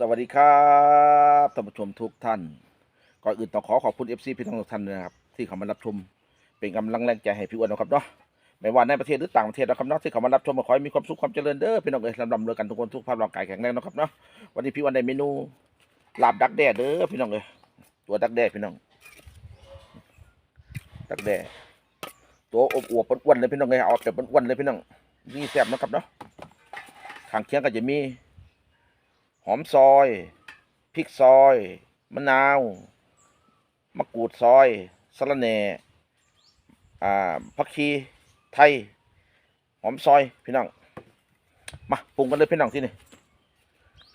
สวัสดีครับท่านผู้ชมทุกท่าน ก่อนอื่นต้องขอขอบคุณ FC พี่น้องทุกท่านนะครับ ที่เขามารับชม เป็นกำลังแรงใจให้พี่อ้วนนะครับเนาะไม่ว่าในประเทศหรือต่างประเทศนะครับเนาะที่เขามารับชมขอให้มีความสุขความเจริญเด้อพี่น้องเอ๋ยลำลำเรือกันทุกคนทุกภาพร่างกายแข็งแรงนะครับเนาะวันนี้พี่อ้วนในเมนูลาบดักแด้เด้อพี่น้องเลยตัวดักแด้พี่น้อง ดักแด้ตัวอบอวบอ้วนเลยพี่น้องเลยเอาแบบอ้วนเลยพี่น้องนี่แซ่บนะครับเนาะทางเคียงก็จะมี หอมซอย พริกซอย มะนาว มะกรูดซอยสะระแหน่อ่าผักชีไทย หอมซอย พี่น้อง มาปรุงกันเลยพี่น้องที่นี่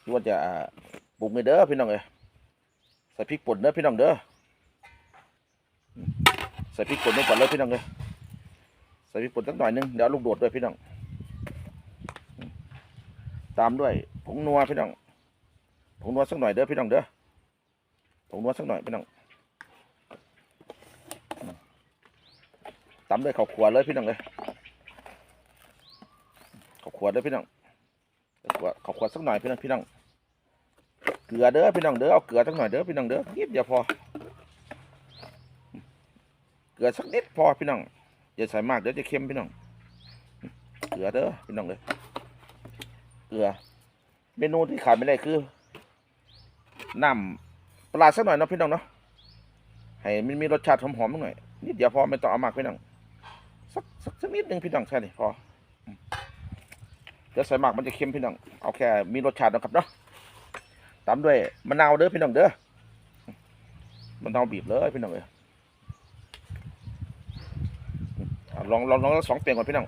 ที่ว่าจะปรุงเลยเด้อพี่น้องเอ้ใส่พริกป่นเด้อพี่น้องเด้อ ใส่พริกป่นลงก่อนเลยพี่น้องเอ้ใส่พริกป่นสักหน่อยนึงเดี๋ยวลูกโดดด้วยพี่น้อง ตามด้วยผงนัวพี่น้อง ผมนวดสักหน่อยเด้อพี่น้องเด้อผมนวดสักหน่อยพี่น้องตำด้วยข้าวขวดเลยพี่น้องเลยข้าวขวดเลยพี่น้องข้าวขวดสักหน่อยพี่น้องพี่น้องเกลือเด้อพี่น้องเด้อเอาเกลือสักหน่อยเด้อพี่น้องเด้อนิดเดียวพอ เกลือสักนิดพอพี่น้องอย่าใส่มากเดี๋ยวจะเค็มพี่น้อง เกลือเด้อพี่น้องเลยเกลือ เมนูที่ขาดไม่ได้คือ น้ำปลาสักหน่อยเนาะพี่น้องเนาะให้มันมีรสชาติหอมๆหน่อยนิดเดียวพอไม่ต้องเอามากพี่น้องสักสักนิดหนึ่งพี่น้องแค่นี้พอจะใส่หมักมันจะเค็มพี่น้องเอาแค่มีรสชาตินะครับเนาะตามด้วยมะนาวเด้อพี่น้องเด้อมะนาวบีบเลยพี่น้องเลยลองลองลองสองเปลี่ยนก่อนพี่น้อง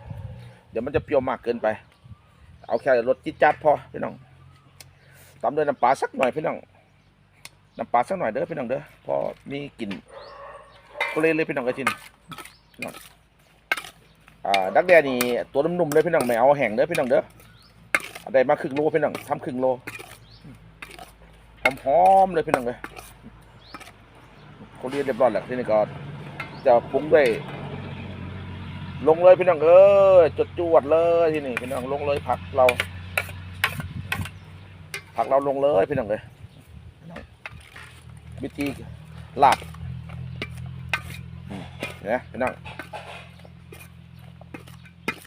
เดี๋ยวมันจะเปรี้ยวมากเกินไป เอาแค่รสจิจัดพอพี่น้องตามด้วยน้ำปลาสักหน่อยพี่น้อง น้ำปลาสักหน่อยเด้อพี่น้องเด้อพอมีกลิ่นก็เลยเลยพี่น้องกระชินนองอ่าดักแดนี่ตัวนุ่มๆเลยพี่น้องไม่เอาแห้งเด้อพี่น้องเด้อได้มาครึ่งโลพี่น้องทำครึ่งโลหอมๆเลยพี่น้องเลยเขาเรียนเรียบร้อยแล้วที่นี่ก็จะปรุงด้วยลงเลยพี่น้องเอ้ยจดจวดเลยที่นี่พี่น้องลงเลยผักเรา ผักเราลงเลยพี่น้องเลย วิธีหลับเนี่ยพี่น้อง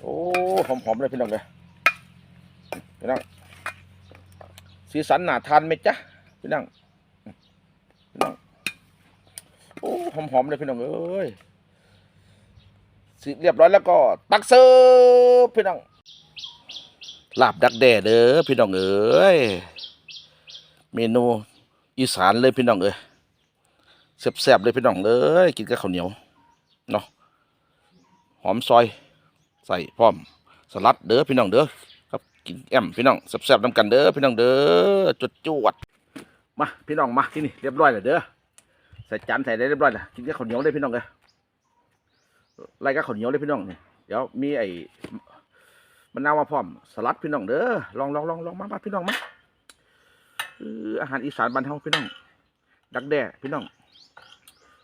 โอ้หอมๆเลยพี่น้องเลยพี่น้องสีสันหนาทานไหมจ๊ะพี่น้องพี่น้องโอ้หอมๆเลยพี่น้องเอ้ยสีเรียบร้อยแล้วก็ตักเสิร์ฟพี่น้องหลับดักแด่เด้อพี่น้องเอ้ยเมนู อีสานเลยพี่น้องเอ้ยแซ่บๆเลยพี่น้องเอ้ยกินกับข้าวเหนียวเนาะหอมซอย ใส่พร้อม สลัดเด้อพี่น้องเด้อครับกินแอมพี่น้องแซ่บๆน้ำกันเด้อพี่น้องเด้อจดจวดมาพี่น้องมาที่นี่เรียบร้อยเลยเด้อใส่จานใส่ได้เรียบร้อยแล้วกินกับข้าวเหนียวเลยพี่น้องเลยไล่กับข้าวเหนียวเลยพี่น้องเนี่ยเดี๋ยวมีไอ้มันนาวมาพร้อม สลัดพี่น้องเด้อลองลองลองลองมามาพี่น้องมา อาหารอีสานบ้านเฮาพี่น้อง ดักแด่พี่น้อง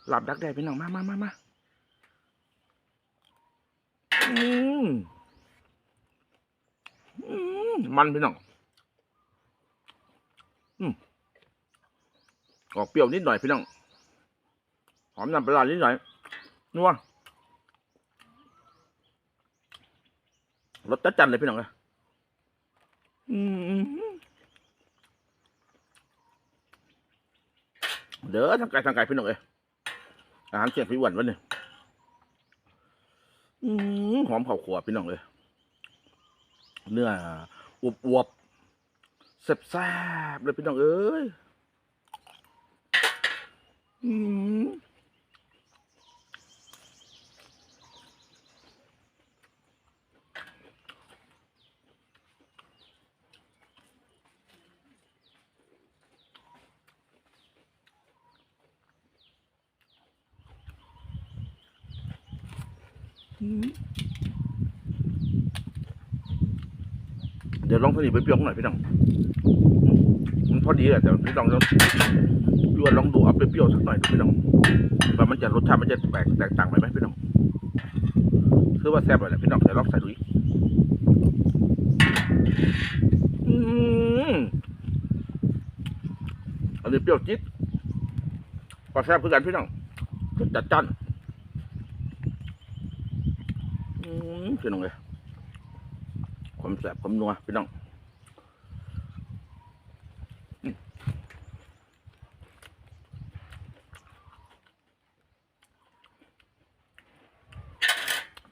หลับดักแด่พี่น้องมามามามาอืมมันพี่น้องอืมออกเปรี้ยวนิดหน่อยพี่น้องหอมนำปลานิดหน่อยนัวรสจัดจันเลยพี่น้องเลยอืม เด้อทางไกลทางไกลพี่น้องเอยอาหารเสียงพี่อ้วนวันนี้หอมเผาขวบพี่น้องเลยเนื้ออวบอวบแซ่บๆเลยพี่น้องเอ้ยอืม เดี๋ยวลองสนิทไปเปรี้ยวหน่อยพี่น้องมันพอดีอะแต่พี่น้องลองลวนลองดูเอาไปเปรี้ยวสักหน่อยพี่น้องว่ามันจะรสชาติมันจะแตกแตกต่างไปไหมพี่น้องคือว่าแซ่บไปแหละพี่น้องแต่ลองใส่ดูอันนี้เปรี้ยวจิ๊ดก็แซ่บเพื่อกันพี่น้องจัดจ้าน พี่น้องเลยความแซ่บความนัวพี่น้อง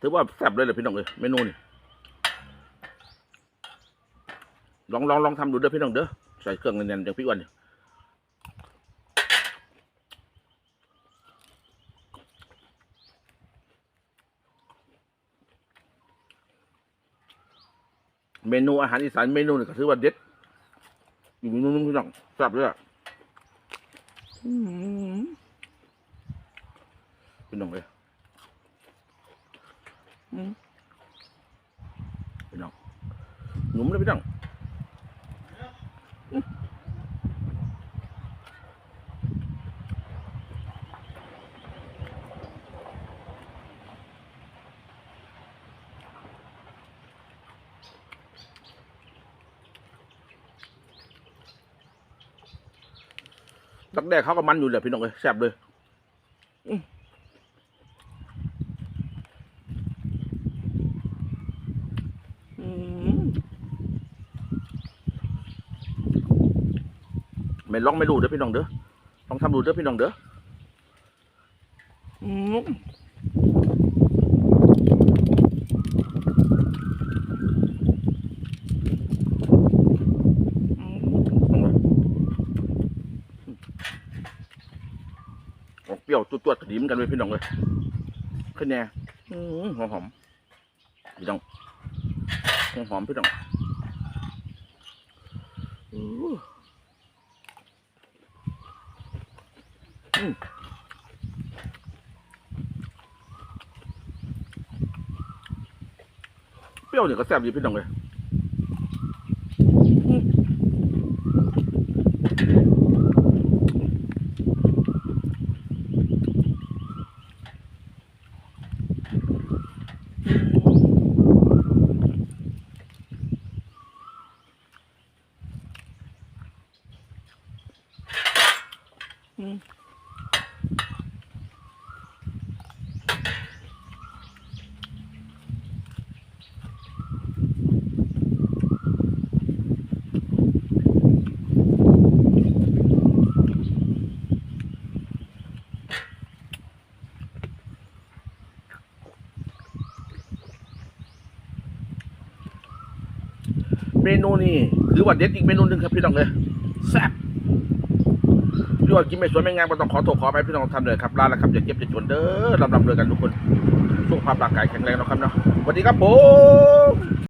ถือว่าแซ่บเลยเลยพี่น้องเลยเมนูนี่ลองลองลองทำดูเด้อพี่น้องเด้อใส่เครื่องแน่นๆอย่างพี่อ้วันเนี่ย เมนูอาหารอีสานเมนูนี่ก็ถือว่าเด็ด อยู่เมนูนึงพี่น้องแซ่บเลยอะอืมพี่น้องเลยอืมพี่น้องหนุ่มเลยพี่น้อง ดักแด้เขาก็มันอยู่แหละพี่น้องเลยแซ่บเลยอื้ออืมไม่ลองไม่รู้เด้อพี่น้องเด้อลองทำดูเด้อพี่น้องเด้ออืมอืมเอาเลย ออกเปรี้ยวตัวตัวๆดีเหมือนกันเลยพี่น้องเลยขึ้นแน่อื้อหอมหอมๆพี่น้องหอมหอมๆพี่น้องอื้ออืมเปรี้ยวเนี่ยก็แซ่บดีพี่น้องเลย มนูนี่ถือว่าเด็ดอีกเมนูหนึ่งครับพี่น้องเลยแซ่บพี่ว่ากินไม่สวยไม่งามก็ต้องขอโทษขอไปพี่น้องทำเลยครับลาแล้วครับอย่าเจ็บอย่าจนเด้อลำลำเลยกันทุกคนสุขภาพร่างกายแข็งแรงนะครับเนาะสวัสดีครับผม